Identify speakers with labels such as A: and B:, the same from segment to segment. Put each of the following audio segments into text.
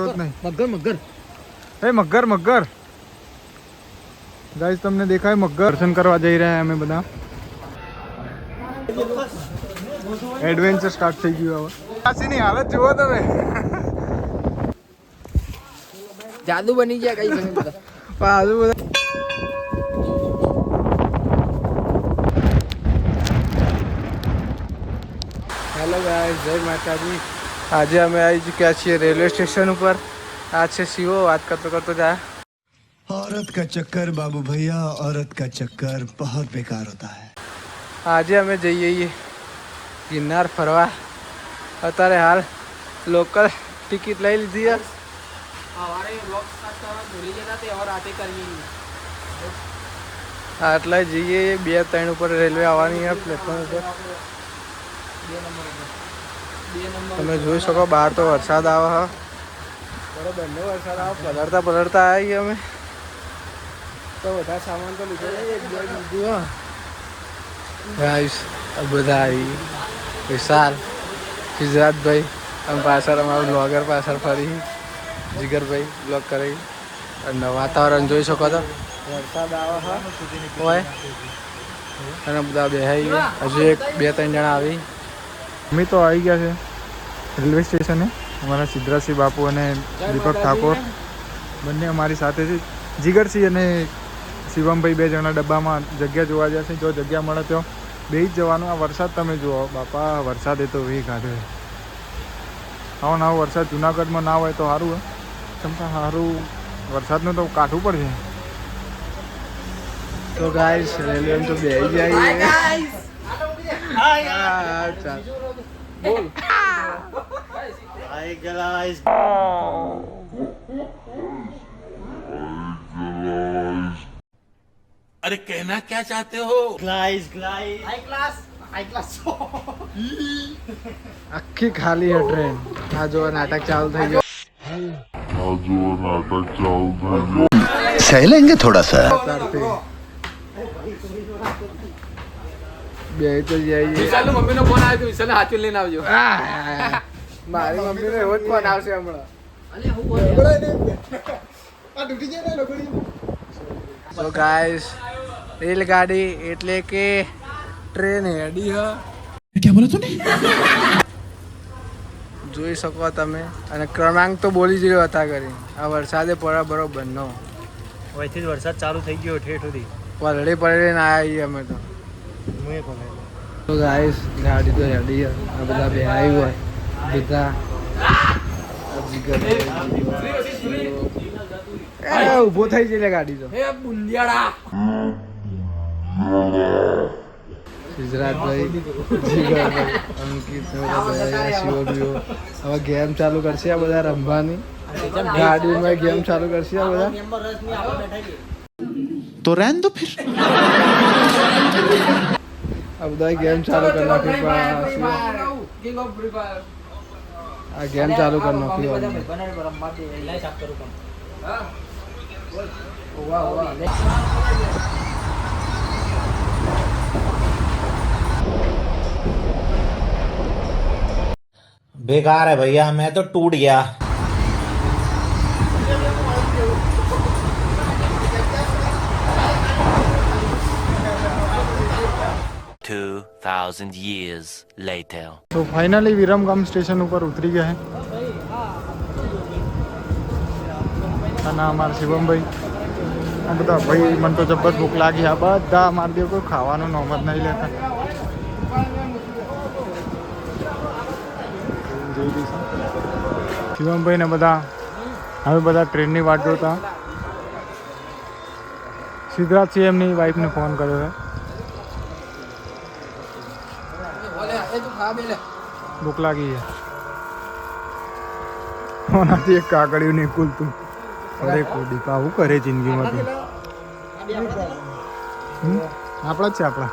A: મળતો જ નહીં.
B: મગર મગર.
A: એ મગર મગર. ગાઈસ તમને દેખાય મગર. દર્શન કરવા જઈ રહ્યા અમે બધા. એડવેન્ચર સ્ટાર્ટ થઈ ગયું હવે. કાશીની હાલત જુઓ તમે.
B: જાદુ બની ગયા કઈ
A: આજુ બધા. હેલો ગાઈસ જય માતાજી. આજે અમે આવી ચૂક્યા છીએ રેલવે સ્ટેશન ઉપર આ છે શિવો વાત કરતો કરતો જાય
C: औरत का चक्कर बाबू भैया औरत का चक्कर बहुत बेकार होता है
A: આજે અમે જઈએ છીએ ગિરનાર ફરવા અત્યારે હાલ લોકલ ટિકિટ લઈ લીધી છે
B: હવારે બ્લોગ સ્ટાર્ટ કરવા ભૂલી જતા તે હવે રાતે કરીએ
A: આટલા જઈએ બે ત્રણ ઉપર રેલવે આવવાની છે પ્લેટફોર્મ ઉપર
B: બે નંબર ઉપર બે નંબર
A: તમે જોઈ શકો બહાર તો વરસાદ આવે હા. બરોબર ને વરસાદ આવે. પલળતા પલળતા આવી અમે. તો બધા સામાન તો લીધો. એક બેગ લીધું હા. ગાઈસ બધા આવી વિશાલ ગુજરાતભાઈ અમે પાછળ અમારું બ્લોગર પાછળ ફરી. જીગરભાઈ બ્લોગ કરી. અને વાતાવરણ જોઈ શકો તો વરસાદ આવે હોય. અને બધા બેહાઈ. હજુ એક બે ત્રણ જણા આવી. અમે તો આવી ગયા છે. રેલવે સ્ટેશને. અમારા સિદ્ધરાજસિંહ બાપુ અને દીપક ઠાકોર. બંને અમારી સાથે છે. જીગરસિંહ અને શિવમભાઈ બે જણા ડબ્બામાં જગ્યા જોવા જશે જો જગ્યા મળે તો બે જ જવાનું. આ વરસાદ તમે જુઓ. બાપા વરસાદ એ તો વે કાઢે આવો ના વરસાદ જુનાગઢમાં ના હોય તો સારું હોય ચમકા સારું વરસાદનું તો કાઢવું પડશે. તો ગાઈસ રેલવે તો બે જાય બોલ
D: अरे कहना क्या चाहते हो
C: ग्लाइस ग्लाइस
B: હાઈ ક્લાસ હાઈ ક્લાસ
A: આખી ખાલી છે ટ્રેન આ જો નાટક ચાલુ થઈ ગયો
C: सह लेंगे थोड़ा सा
A: અત્યારથી બે તો જાય
B: વિશાલ મમ્મી નો ફોન આવ્યો તો વિશાલ હાથું લઈને આવજો.
A: મારી મમ્મી એવો જ ફોન આવશે હમણાં. સો ગાઈસ રેલગાડી એટલે કે ટ્રેન હેડી હ.
C: ક્યાં
A: જોઈ શકો તમે. અને ક્રમાંક તો બોલી જ રહ્યો હતા કરી આ વરસાદે બરાબર બરોબર નો.
E: વહીથી વરસાદ ચાલુ થઈ ગયો ઠેઠ સુધી.
A: પલળી પલળીને આવ્યા અમે તો. તો ગાઈસ ગાડી તો રેડી આ બધા બે આવી હોય. બધા. ઊભો ઊભો થઈ જઈને ગાડી તો. સિજરાજભાઈ જીગરભાઈ અંકિત બધા હવે ગેમ ચાલુ કરશે આ બધા રમવાની. ગાડીમાં ગેમ ચાલુ કરશે આ બધા.
C: तो रहन दो फिर।
A: अब
B: दाई गेम चालू करना
A: फिर फायर आ गेम चालू करना
B: फ्री कम हाँ।
E: बेकार है भैया मैं तो टूट गया।
F: Two thousand years later.
A: તો ફાઇનલી વિરમગામ સ્ટેશન ઉપર ઉતરી ગયા હે. અને અમારા શિવમભાઈ. આ બધા ભાઈ, મને તો જબ્બર ભૂખ લાગી. આ બધા અમારા દેવ કોઈ ખાવાનું નોમ જ નહીં લેતા. શિવમભાઈ ને બધા હવે બધા ટ્રેનની વાટ જોતા. સિદ્ધરાજ સિંહ એમની વાઈફને ફોન કર્યો છે
B: ઓલે એ તું ખા બેલે
A: ભૂખ લાગી છે. ઓનાથી એક કાકડિયું નીકળતું. અરે કોડીપા આવું કરે જિંદગીમાં આપણા જ છે આપણા.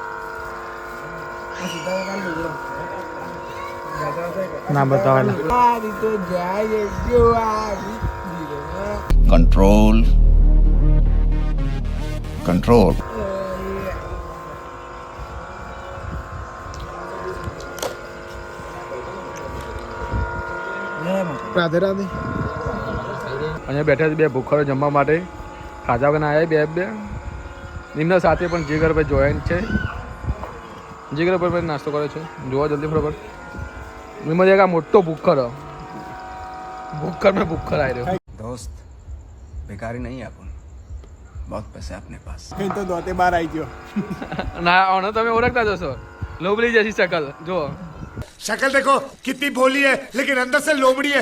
A: ના બતાવેલા.
C: કંટ્રોલ કંટ્રોલ
A: રાધે રાધે અહીંયા બેઠા છે બે ભૂખરો જમવા માટે. ખાજા વગર આવ્યા બે બે. નિમ્ન સાથે પણ જીગરભાઈ જોઈન્ટ છે. જીગરભાઈ નાસ્તો કરે છે. જોવા જલ્દી બરોબર નિમ્ન એક મોટો ભૂખરો. ભૂખર મેં ભૂખર આવી રહ્યો.
C: દોસ્ત ભેકારી નહીં આપણ બહુ પૈસા આપને પાસ.
E: કઈ તો દોતે બાર આવી ગયો.
A: ના ઓનો તમે ઓળખતા જશો લોબળી જશી શકલ. જો
C: શકલ
A: દેખો કેટલી ભોલી હે લેકિન અંદર સે લોબડી હે.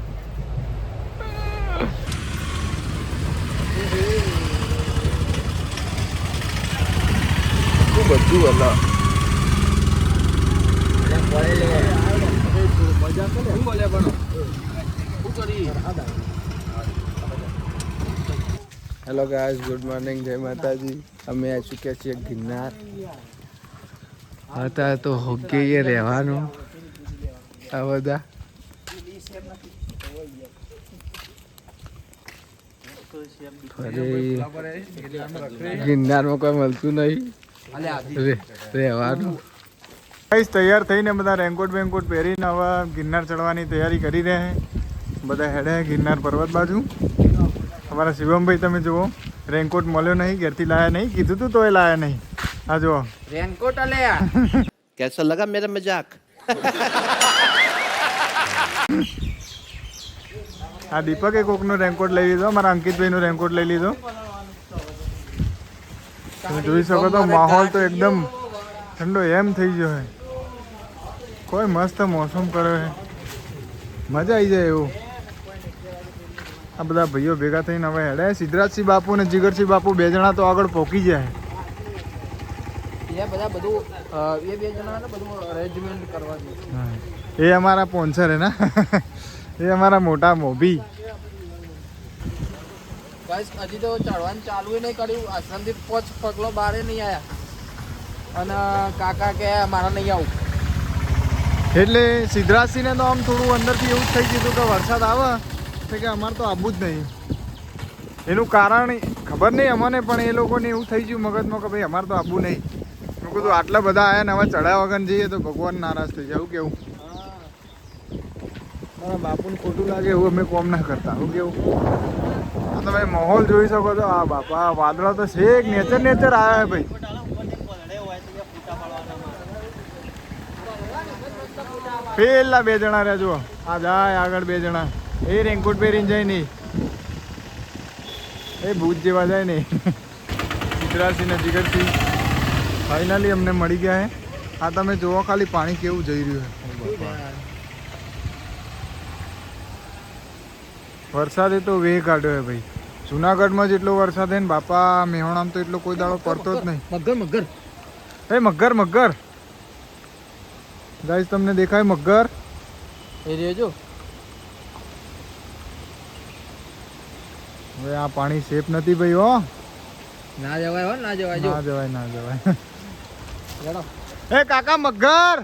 A: ખૂબ બધું અલા હેલો ગાઈસ ગુડ મોર્નિંગ જય માતાજી અમે આવી ચૂક્યા છીએ ગિરનાર. અત્યારે તો હોગ્ય રહેવાનું. આ બધા ફરી ગિરનારમાં કોઈ મળતું નહીં. રહેવાનું.
E: તૈયાર થઈને બધા રેનકોટ બેનકોટ પહેરીને હવે ગિરનાર ચડવાની તૈયારી કરી રહ્યા બધા હેડે ગિરનાર પર્વત બાજુ. અમારા શિવમભાઈ તમે જુઓ રેનકોટ મળ્યો નહીં ઘેરથી લાયા નહીં. કીધું તું તો એ લાયા નહીં. આ જુઓ.
B: રેનકોટ અલ્યા
G: કેસો લગા મેરા મજાક?
E: આ દીપકે કોકનો રેનકોટ લઈ લીધો અમારા અંકિતભાઈનો રેનકોટ લઈ લીધો. તમે જોઈ શકો તો માહોલ તો એકદમ ઠંડો એમ થઈ ગયો હે. કોઈ મસ્ત મોસમ કર્યો હે. મજા આવી જાય એવું. આ બધા ભાઈઓ ભેગા થઈને હવે હેડે. સિદ્ધરાજસિંહ બાપુ અને જીગરસિંહ બાપુ બે જણા તો આગળ પહોંચી જાય.
B: એ
E: અમારા પોન્સર હે ના? એ અમારા મોટા મોભી.
B: ગાઈસ હજી તો ચડવાનું ચાલુ નહીં કર્યું. આશ્રમથી પોચ પગલો બારે નહીં આવ્યા અને કાકા કે મારા નહીં આવું.
E: એટલે સિદ્ધરાજસિંહને તો આમ થોડું અંદરથી એવું જ થઈ ગયું કે વરસાદ આવે કે અમારે તો આવવું જ નહીં. એનું કારણ ખબર નહીં અમને પણ એ લોકોને એવું થઈ ગયું મગજમાં કે ભાઈ અમારે તો આવવું નહીં. મેં કીધું આટલા બધા આવ્યા ને હવે ચડ્યા વગર જઈએ તો ભગવાન નારાજ થઈ જાય. એવું કેવું? મારા બાપુને ખોટું લાગે એવું અમે કોમ ના કરતા, હું કેવું? તમે માહોલ જોઈ શકો છો, આ બાપા વાદળા તો શેક નેચર નેચર આવ્યા ભાઈ. પેલા બે જણા રહ્યા, જુઓ. આ જાય આગળ બે જણા. એ રેનકોટ પહેરીને જાય નહીં. એ ભૂત જેવા જાય નહીં. સિદ્ધરાજસિંહ ને જીગરસિંહ ફાઇનલી અમને મળી ગયા હે. આ તમે જુઓ ખાલી પાણી કેવું જઈ રહ્યું છે વરસાદે તો વેહ કાઢ્યો હે ભાઈ. જુનાગઢમાં જેટલો વરસાદ હે ને બાપા મેહોણામ તો એટલો કોઈ દાડો પડતો જ નહીં.
B: મગર મગર.
E: એ મગર મગર. ગાઈસ તમને દેખાય મગર?
B: એ રેજો
E: હવે આ પાણી સેફ નથી ભાઈ હો.
B: ના જવાય હો ના જવાય
E: ના જવાય ના જવાય. એ કાકા મગર!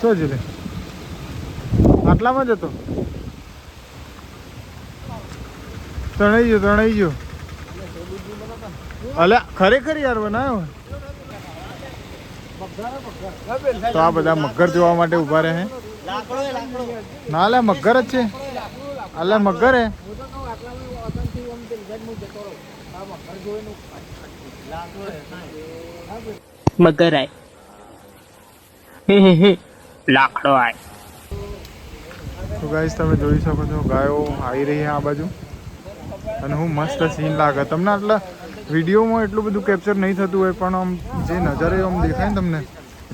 E: શું છે લે આટલામાં જ હતો તણાઈ ગયો તણાઈ ગયો. અલ્યા ખરેખર યાર બનાવ્યો તો આ બધા મગર જોવા માટે ઊભા રહે ના, લે, મગર જ છે. અલે, મગર હે.
H: મગર આય. હે હે. લાકડો આય.
E: તો ગાઈશ તમે જોઈ શકો છો ગાયો આવી રહી આ બાજુ. અને હું મસ્ત સીન લાગે. તમને આટલા વિડીયોમાં એટલું બધું કેપ્ચર નહીં થતું હોય પણ આમ જે નજારે આમ દેખાય ને તમને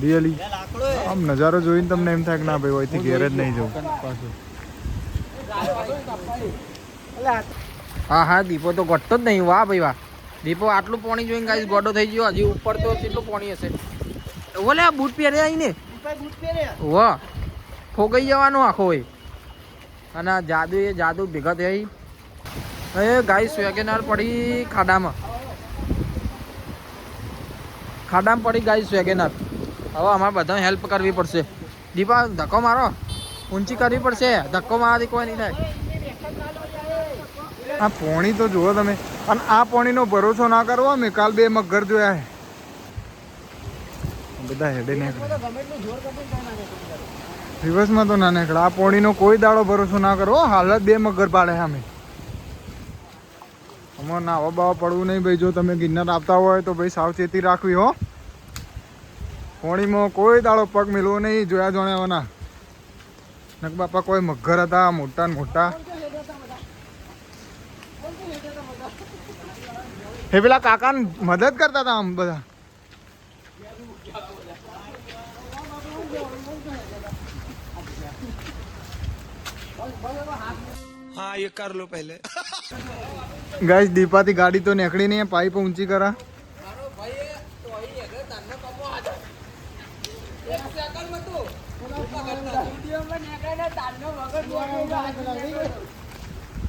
E: રિયલી આમ નજારો જોઈને તમને એમ થાય કે ના ભાઈ અહીંથી ઘેર જ નહીં જવું. પાછું
B: હા હા દીપો તો ઘટતો જ નહીં. વાહ ભાઈ વાહ. દીપો આટલું પાણી જોઈને ગાઈશ ગોડો થઈ ગયો. હજી ઉપર તો કેટલું પાણી હશે? ઓલે આ બૂટ પહેર્યા આવીને વાહ. ફોગાઈ જવાનો આખો હોય. અને જાદુ, એ જાદુ ભેગા થઈ. એ ગાઈસ વેગેનાર પડી ખાડામાં. ખાડામાં પડી ગાઈસ વેગેનાર હવે અમારે બધા હેલ્પ કરવી પડશે. દીપા, ધક્કો મારો. ઊંચી કરવી પડશે. ધક્કો મારાથી કોઈ નહીં થાય.
E: આ પોણી તો જુઓ તમે. અને આ પોણીનો ભરોસો ના કરવો મેં કાલ બે મગર જોયા હે. બધા હેડે નીકળે દિવસમાં તો ના નીકળે. આ પોણીનો કોઈ દાડો ભરોસો ના કરો હાલત બે મગર પાડે સામે. અમારે નાવા બાવા પડવું નહીં ભાઈ. જો તમે ગિરનાર આવતા હોય તો ભાઈ સાવચેતી રાખવી, હો. પોણીમાં કોઈ દાડો પગ મેળવો નહીં, જોયા જોણ્યાવાના નક બાપા, કોઈ મગર હતા, મોટા ને મોટા. એ પેલા કાકા મદદ કરતા હતા આમ બધા?
C: हाँ ये कर लो पहले
E: ગાઈસ દીપાથી ગાડી તો નીકળી નહીં પાઇપ ઊંચી કરા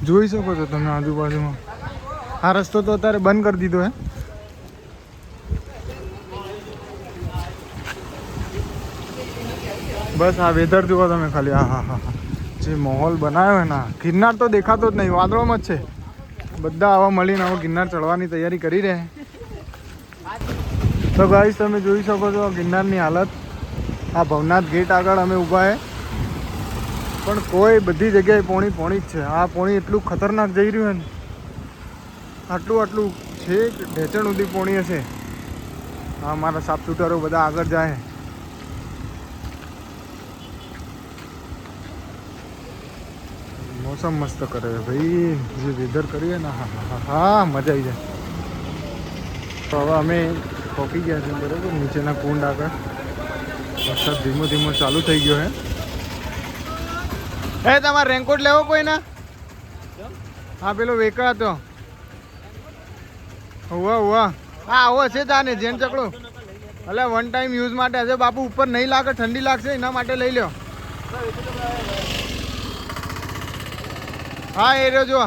E: જોઈ શકો છો તમે આજુબાજુમાં આ રસ્તો તો અત્યારે બંધ કરી દીધો હે બસ આ વેધર જુઓ તમે ખાલી આ હા હા હા જે માહોલ બનાવ્યો હે ના ગિરનાર તો દેખાતો જ નહીં, વાદળોમાં જ છે. બધા આવા મળીને આવા ગિરનાર ચડવાની તૈયારી કરી રહે તો ભાઈ તમે જોઈ શકો છો ગિરનારની હાલત. આ ભવનાથ ગેટ આગળ અમે ઊભા છે. પણ કોઈ બધી જગ્યાએ પોણી પોણી જ છે. આ પોણી એટલું ખતરનાક જઈ રહ્યું ને. આટલું આટલું છેક ઢેચણ સુધી પોણી હશે. હા મારા સાફ સુથારો બધા આગળ જાય. મોસમ મસ્ત કરે ભાઈ, જે વેધર કરીએ ને, હા હા હા હા, મજા આવી જાય. તો હવે અમે પહોંચી ગયા છીએ, બરાબર? નીચેના કુંડ આગળ. વરસાદ ધીમો ધીમો ચાલુ થઈ ગયો હે. એ, તમારે રેનકોટ લેવો કોઈના? હા, પેલો વેકળ હતો. હોવા હોવા હા, આવો છે તાને, જેન ચકડો. એટલે વન ટાઈમ યુઝ માટે હશે. બાપુ, ઉપર નહીં લાગે, ઠંડી લાગશે, એના માટે લઈ લ્યો. હા, એ રહ્યો જો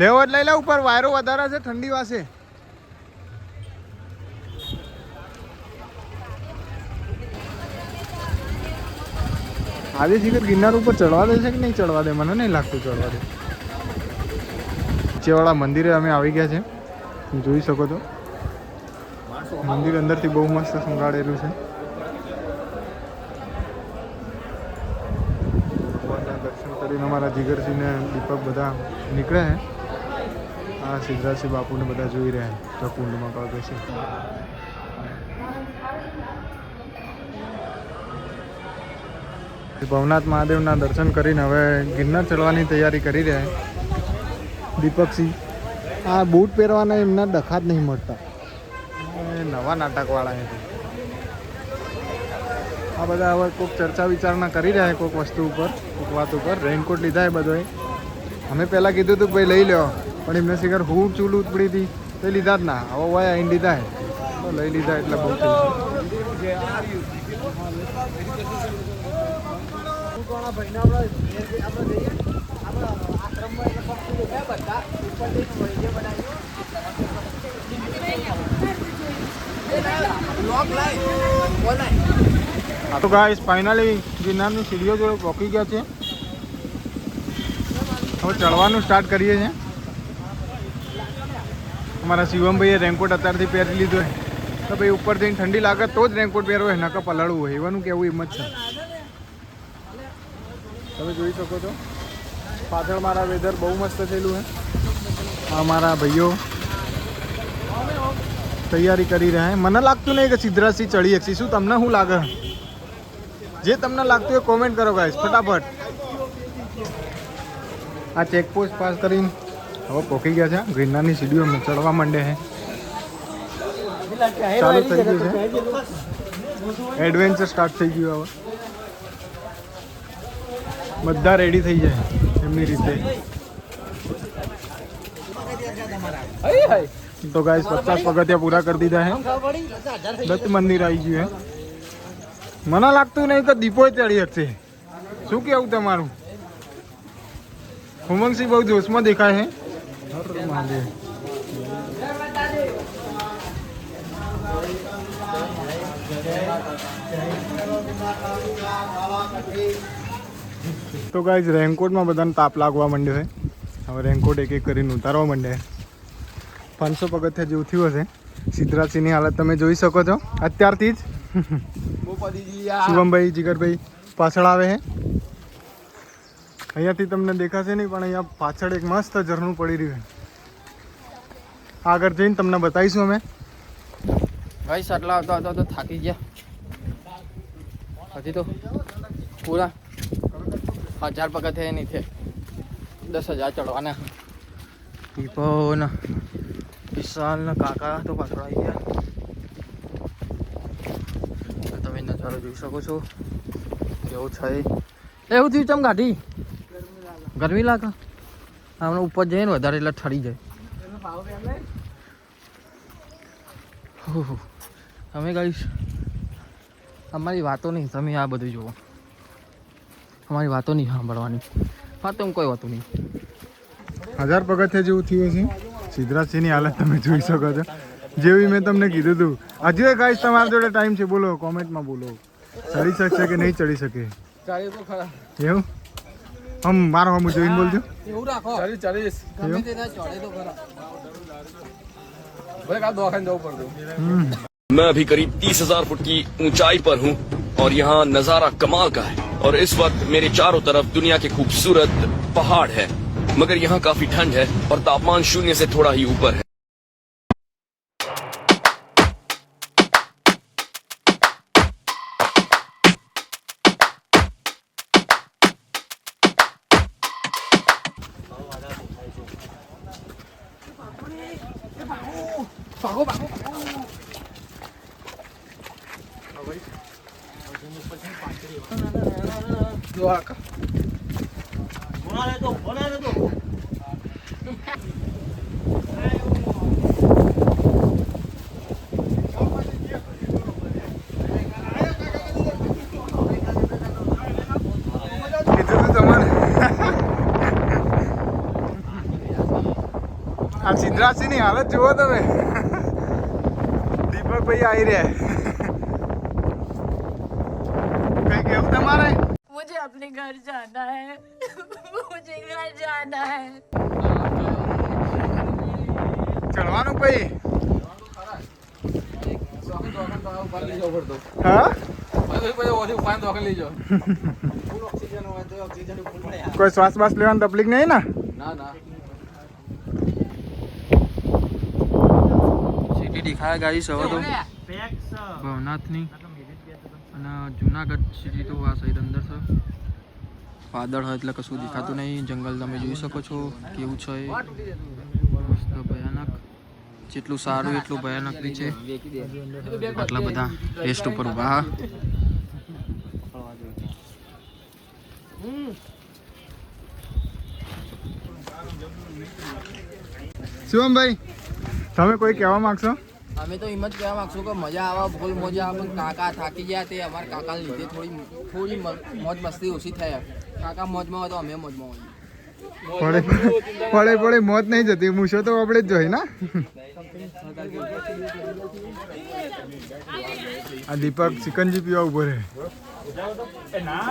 E: લેવો લઈ લે ઉપર, વાયરો વધારે છે, ઠંડી વાસે. આજે શિખર ગિરનાર ઉપર ચડવા દે છે કે નહીં ચડવા દે? મને નહીં લાગતું ચડવા દે. નીચેવાળા મંદિરે અમે આવી ગયા છે. જોઈ શકો છો મંદિર અંદરથી બહુ મસ્ત સંગાડેલું છે. દર્શન અમારા જીગરસિંહને દીપક બધા નીકળે છે. આ સિદ્ધરાજસિંહ બાપુને બધા જોઈ રહ્યા તો કુંડમાં પાકે છે ભવનાથ મહાદેવના દર્શન કરીને હવે ગિરનાર ચડવાની તૈયારી કરી રહ્યા દીપકસિંહ. આ બૂટ પહેરવાના એમના ડખા જ નહીં મળતા. નવા નાટકવાળા એ આ બધા હવે કોઈક ચર્ચા વિચારણા કરી રહ્યા કોઈક વસ્તુ ઉપર. વાત ઉપર રેનકોટ લીધા એ બધોએ અમે પહેલાં કીધું હતું ભાઈ લઈ લ્યો, પણ એમને શિખર હું ચૂલ ઉપડી હતી, તો લીધા જ ના. હવે હોય આઈને લીધા હે. તો લઈ લીધા એટલે બહુ આ તો ગાઈસ ફાઇનલી ગિરનારની સીડીઓ જોડે પહોંચી ગયા છે હવે ચડવાનું સ્ટાર્ટ કરીએ છીએ. અમારા શિવમભાઈએ રેનકોટ અત્યારથી પહેરી લીધો હોય. તો ભાઈ ઉપર જઈને ઠંડી લાગે તો જ રેનકોટ પહેરવો હોય નકા પલળવું હોય. એવાનું કેવું એમ જ છે. તમે જોઈ શકો છો. પાછળ મારા વેધર બહુ મસ્ત થયેલું છે. આ મારા ભાઈઓ તૈયારી કરી રહ્યા મને લાગતું નહીં કે સિદ્ધરાજથી ચડી શું તમને શું લાગે? જે તમને લાગતું હોય કોમેન્ટ કરો ગાઈશ ફટાફટ. આ ચેકપોસ્ટ પાસ કરીને હવે પોકી ગયા છે. ગિરનારની સીડીઓ ચડવા માંડે છે. ચાલુ થઈ ગયું છે. એડવેન્ચર સ્ટાર્ટ થઈ ગયું હવે. બધા રેડી થઈ જાય એમની રીતે. તો ગાઈસ પચાસ પગથિયા પૂરા કરી દીધા હે દત્ત મંદિર આવી ગયું હે મને લાગતું નહીં કે દીપો ચડી શકશે શું કેવું તમારું? ઉમંગસિંહ બહુ જોશમાં દેખાય હર મહાદેવ. તો ગાઈઝ રેનકોટમાં બધાને તાપ લાગવા માંડ્યો છે હવે રેનકોટ એક એક કરીને ઉતારવા માંડ્યા પાંચસો પગથિયા જેવું થયું હશે સિદ્ધરાજસિંહની હાલત તમે જોઈ શકો છો અત્યારથી જ શિવમભાઈ જીગરભાઈ પાછળ આવે છે અહીંયાથી તમને દેખાશે નહીં, પણ અહીંયા પાછળ એક મસ્ત ઝરણું પડી રહ્યું આગળ જઈને તમને બતાવીશું અમે.
B: ભાઈ આટલા આવતા આવતા તો થાકી ગયા. હજી તો પૂરા હજાર પગથિયા નહીં છે દસ હજાર ચડવાના. પીપોના વિશાલના કાકા તો પાછળ આવી ગયા. તમે નજારો જોઈ શકો છો. કેવું છે? એવું થયું ચમ ગાડી? ગરમી લાગે? હમણાં ઉપર જઈએ ને વધારે એટલે ઠરી જાય. અમે ગાઈશ અમારી વાતો નહીં તમે આ બધું જુઓ. અમારી વાતો નહીં સાંભળવાની. વાતો કોઈ વાતો નહીં.
E: હજાર પગથિયા જેવું થયું છે સિદ્ધરાજસિંહની હાલત તમે જોઈ શકો છો. જેવી મેં તમને કીધું હતું. હજુ એ ગાઈશ તમારા જોડે ટાઈમ છે. બોલો કોમેન્ટમાં બોલો. ચડી શકશે કે નહીં ચડી શકે?
B: ચાલી તો ખરા.
E: એવું? હમ મારો હમ જોઈને બોલજો
B: એવું રાખો ચાલી ચાલીસ ગમે તે થાય, ચડે તો ખરા ભલે કાલ દવાખાને જવું પડતું
E: હમ
I: मैं अभी करीब तीस हजार फुट की ऊंचाई पर हूँ और यहाँ नजारा कमाल का है और इस वक्त मेरे चारों तरफ दुनिया के खूबसूरत पहाड़ है मगर यहाँ काफी ठंड है और तापमान शून्य से थोड़ा ही ऊपर है
E: તું તમારે આ સિદ્ધરાજસિંહની હાલત જુઓ તમે. દીપકભાઈ આવી રહ્યા કઈ કેવું તમારે
J: मुझे अपने घर जाना है मुझे घर जाना है
E: ચડવાનું કઈ
B: દવાખાને લઈ જવું પડતું
E: હા
B: પછી પછી ઓછી ઉપાય દવાખાને લઈ જાઓ
E: કોઈ શ્વાસ બાસ લેવાની તકલીફ નહીં ને
B: ના ના સિટી દેખાય ગાડી હવે તો. ભવનાથની. અને જુનાગઢ સિટી તો આ સાઈડ અંદર છે. વાદળ હોય એટલે કશું દેખાતું નહીં. જંગલ તમે જોઈ શકો છો. કેવું છે મસ્ત ભયાનક. જેટલું સારું એટલું ભયાનક બી છે આટલા બધા રેસ્ટ ઉપર ઊભા હા.
E: શિવમભાઈ. તમે કોઈ કહેવા માંગશો?
B: અમે તો એમ જ કહેવા માંગશું કે મજા આવે ફૂલ મજા આવે કાકા થાકી ગયા તે અમારા કાકાને લીધે થોડી થોડી મોજ મસ્તી ઓછી થાય કાકા મોજમાં હોય તો અમે મોજમાં હોય
E: પડે પડે મોત નહીં જતી. મૂછો તો આપણે જ જોઈ ના? આ દીપક ચિકનજી પીવા ઊભો રહે.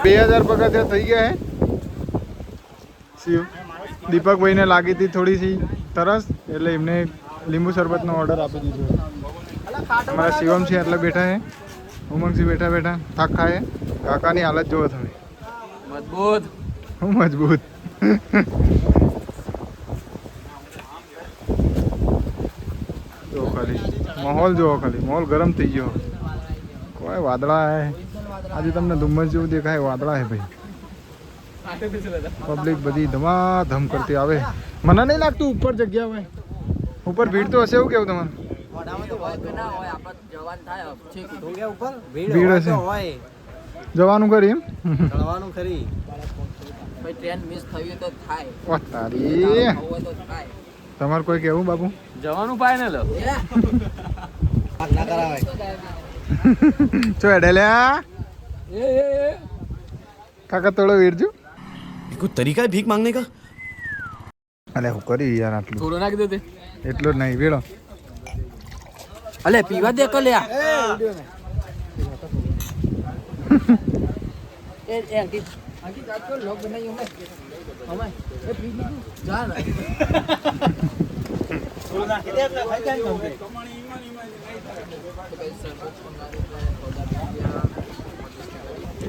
E: બે હજાર પગથિયા થઈ ગયા હે. શિવ દીપકભાઈને લાગી હતી થોડી સી તરસ એટલે એમને લીંબુ શરબતનો ઓર્ડર આપી દીધો. અમારા શિવમ છે એટલે બેઠા હે ઉમંગસિંહ બેઠા બેઠા થાક ખાય કાકાની હાલત જુઓ તમે.
B: મજબૂત.
E: હું મજબૂત. જો ખાલી. માહોલ જોવો ખાલી. માહોલ ગરમ થઈ ગયો. કોઈ વાદળા હે. આજે તમને ધુમ્મસ જેવું દેખાય વાદળા હે ભાઈ. પબ્લિક બધી ધમાધમ કરતી આવે. મને નહીં લાગતું ઉપર જગ્યા હોય. ઉપર ભીડ તો હશે એવું કેવું તમારું ભીડ હશે. જવાનું કરી તમારે કોઈ કેવું બાપુ?
A: જવાનું પાય
B: ને લો
E: ચો એડેલ્યા કાકા થોડો વીરજુ.
C: કોઈ તરીકા ભીખ માંગને કા?
E: અલે હું કરી યાર આટલું.
A: થોડો નાખ દે
E: એટલું જ નહીં વેળો.
B: અલે પીવા દે કલ્યા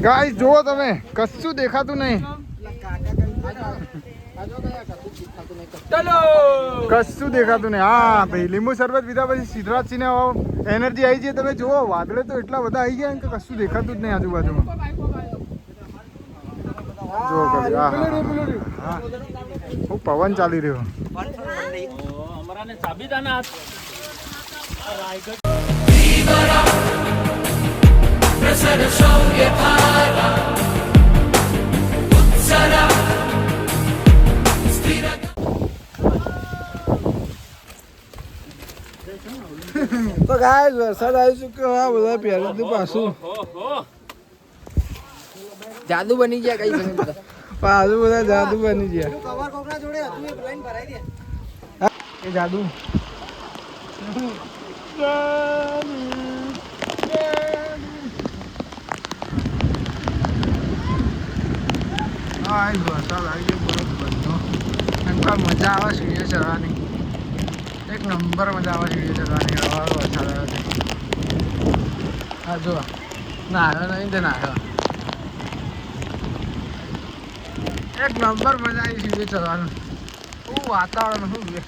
E: ગાઈસ જુઓ તમે કશું દેખાતું નહીં. કશું દેખાતું નહીં. હા ભાઈ લીંબુ શરબત પીધા પછી સિદ્ધરાજ સિંહ એનર્જી આવી છે તમે જુઓ વાદળે તો એટલા બધા આવી ગયા કે કશું દેખાતું જ નહીં આજુબાજુમાં. ખૂબ પવન ચાલી રહ્યો.
A: અમારાને ગાય વરસાદ આવી ચુક્યો આ બધા પહેરી દીધું પાછું.
B: જાદુ બની ગયા કઈ બની બધા?
A: પાછું બધા જાદુ બની ગયા. એ જાદુ. હા વરસાદ આવી ગયો બરોબર બધો એમ પણ મજા આવે સૂર્ય ચડવાની એક નંબર મજા આવે સીડીએ ચડવાની હવા વરસાદ આવે છે. હા જો નાયો નહીં તે નાયો એક નંબર મજા આવી સીધે ચલાવવાનું શું વાતાવરણ, શું ભાઈ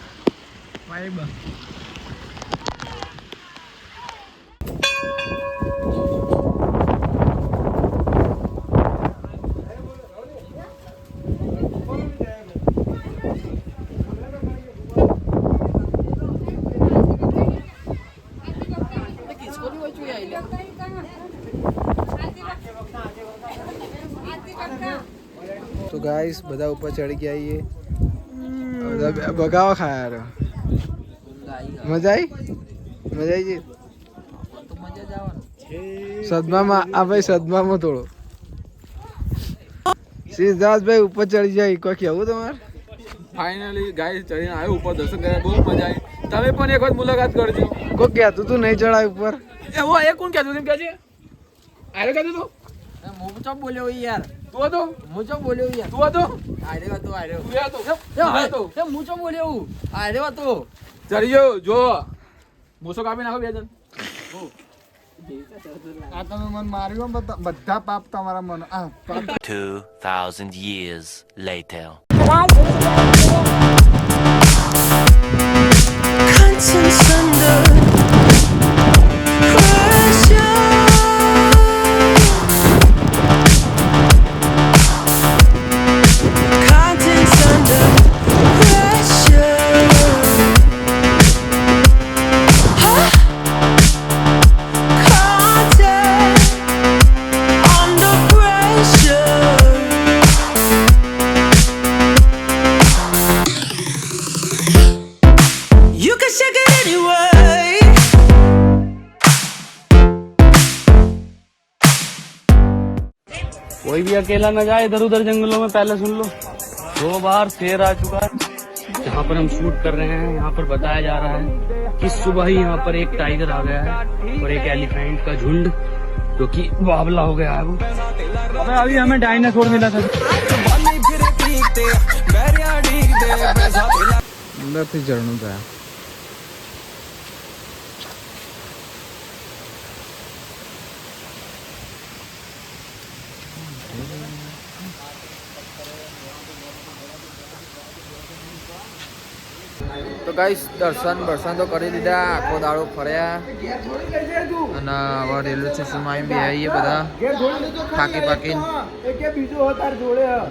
A: વાઈબ ગાઈસ બધા ઉપર ચડી ગયા છીએ બગાવા ખાયા રે. મજા આવી મજા આવી સદમામાં આ ભાઈ સદમામાં થોડો. સિદ્ધાર્થભાઈ ઉપર ચડી જાય કોઈ કેવું તમારે?
K: ફાઇનલી ગાય ચડીને આવ્યો ઉપર દર્શન કર્યા બહુ મજા આવી તમે પણ એક વખત મુલાકાત કરજો.
A: કોઈ કહેતું તું નહીં ચડાય ઉપર?
K: એવો એ કોણ કહેતું તેમ કહે છે? આરે કહેતું તું
B: હું બોલ્યો યાર?
K: તું હતો?
B: હું ચો બોલ્યો યાર?
K: તું હતો?
B: આરે હતો આરે
K: તું હતો? હું હતો?
B: હું ચો બોલ્યો આરે હતો.
K: જરિયો ગયો જો. મોસો કાપી નાખો બે જણ.
E: આ તમે મન માર્યો બધા પાપ તમારા મન આ પાપ.
F: 2,000 years later.
H: अकेला न जाए इधर उधर जंगलों में पहले सुन लो। दो बार शेर आ चुका है, जहाँ पर हम शूट कर रहे हैं, यहाँ पर बताया जा रहा है कि सुबह ही यहाँ पर एक टाइगर आ गया है और एक एलिफेंट का झुंड, जो कि बावला हो गया है वो। अभी हमें डायनासोर मिला था।
A: मैं फिर चढ़ना था
B: તો ગાઈસ દર્શન દર્શન તો કરી દીધા. આખો દાડો ફર્યા. અને હવે રેલવે સ્ટેશનમાં આવી બે આવીએ બધા. થાકી પાકી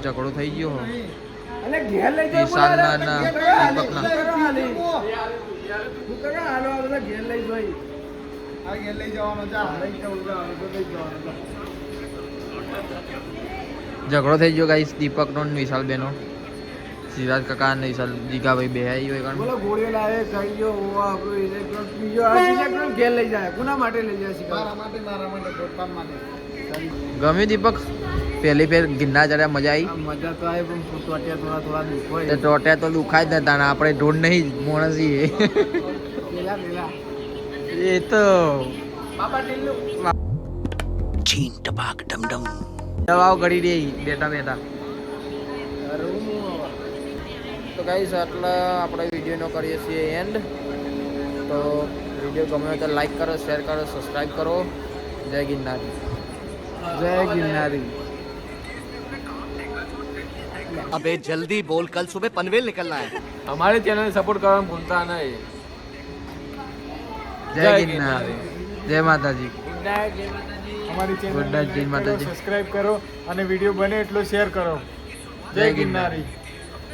B: ઝઘડો થઈ ગયો. વિશાલના દીપકના. ઝઘડો થઈ ગયો ગાઈસ દીપકનો વિશાલબેનો સિરાજ કાકા ને દીઘાભાઈ બેહાઈ હોય કારણ
A: બોલો ગોળીઓ લાવે કઈયો હોવા આપણો ઇલેક્ટ્રોન પીયો આ ઇલેક્ટ્રોન ઘેર લઈ જાય. કોના માટે લઈ જાય છે મારા માટે મારા માટે પોતાના માટે.
B: ગમે દીપક? પહેલી ફેર ગિરનાર ચડ્યા મજા આવી
A: મજા તો આવી પણ ટોટ્યા થોડા થોડા
B: દુખાય ટોટ્યા તો દુખાય જ નતા આપણે ઢોળ નહીં મોણસ એ તો
A: બાબા ટીલ્લુ
C: છીન ટપાક
B: દવાઓ કરી દે બેટા
A: બેટા રૂમ
B: તો ગાઈસ આટલા આપણે વિડીયોનો કરીએ છીએ એન્ડ તો વિડીયો ગમે હોય તો લાઈક કરો શેર કરો સબસ્ક્રાઈબ કરો જય ગિરનાર
A: જય ગિરનારી
G: अबे जल्दी बोल कल सुबह पनवेल निकलना है
K: हमारे चैनल सपोर्ट करना भूलता नहीं
B: જય ગિરનાર જય માતાજી
E: અમારી
B: Good night, જય
E: ચેનલ
B: માતાજી.
E: સબસ્ક્રાઇબ કરો અને વિડીયો બને એટલો શેર કરો
B: જય
E: જય
B: ગિરનાર.
E: ગિરનારી